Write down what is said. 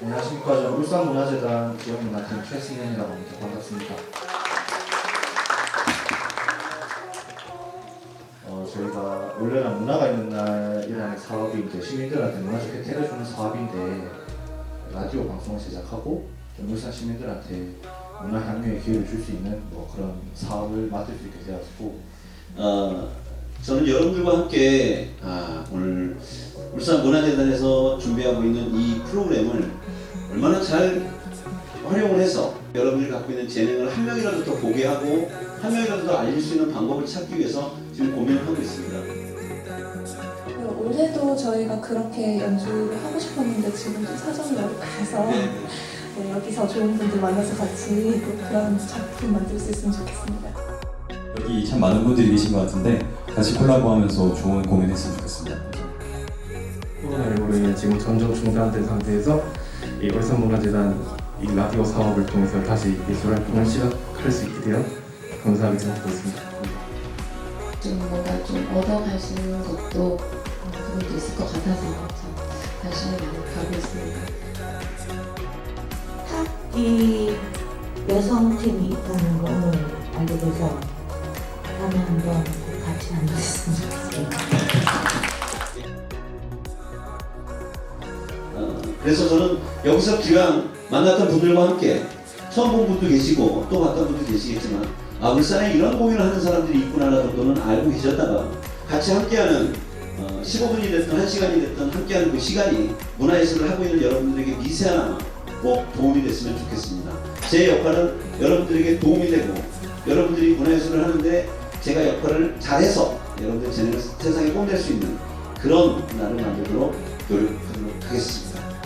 안녕하십니까. 저 울산문화재단 지역문화팀 최승현이라고 합니다. 반갑습니다. 어, 저희가 원래는 문화가 있는 날이라는 사업이 이제 시민들한테 문화적 혜택을 주는 사업인데 라디오 방송을 시작하고 울산 시민들한테 문화 향유의 기회를 줄 수 있는 뭐 그런 사업을 맡을 수 있게 되었고 어, 저는 여러분들과 함께 아, 오늘 울산 문화재단에서 준비하고 있는 이 프로그램을 얼마나 잘 활용을 해서 여러분들이 갖고 있는 재능을 한 명이라도 더 보게 하고 한 명이라도 더 알릴 수 있는 방법을 찾기 위해서 지금 고민을 하고 있습니다. 그 올해도 저희가 그렇게 연주를 하고 싶었는데 지금 좀 사정이 어렵해서 네. 네, 여기서 좋은 분들 만나서 같이 또 그런 작품 만들 수 있으면 좋겠습니다. 여기 참 많은 분들이 계신 것 같은데 같이 콜라보하면서 좋은 공연했으면 좋겠습니다. 코로나19로 인해 지금 점점 중단된 상태에서 이 울산문화재단 이 라디오 사업을 통해서 다시 예술 활동을 시작할 수 있게 되어 감사하게 생각하고 있습니다. 좀 뭔가 좀 얻어갈 수 있는 것도 어, 부분도 있을 것 같아서 참 관심이 많이 가고 있습니다. 이 여성팀이 있다는 걸 오늘 알게 돼서 다음에 한번 꼭 같이 좋겠습니다. 어, 그래서 저는 여기서 기왕 만났던 분들과 함께 처음 본 분도 계시고 또 봤던 분도 계시겠지만 아 울산에 이런 공연을 하는 사람들이 있구나 정도는 알고 계셨다가 같이 함께하는 어, 15분이 됐든 1시간이 됐든 함께하는 그 시간이 문화예술을 하고 있는 여러분들에게 미세하나마 꼭 도움이 됐으면 좋겠습니다. 제 역할은 여러분들에게 도움이 되고 여러분들이 문화예술을 하는데 제가 역할을 잘해서 여러분들 재능을 세상에 뽐낼 수 있는 그런 날을 만들도록 노력하도록 하겠습니다.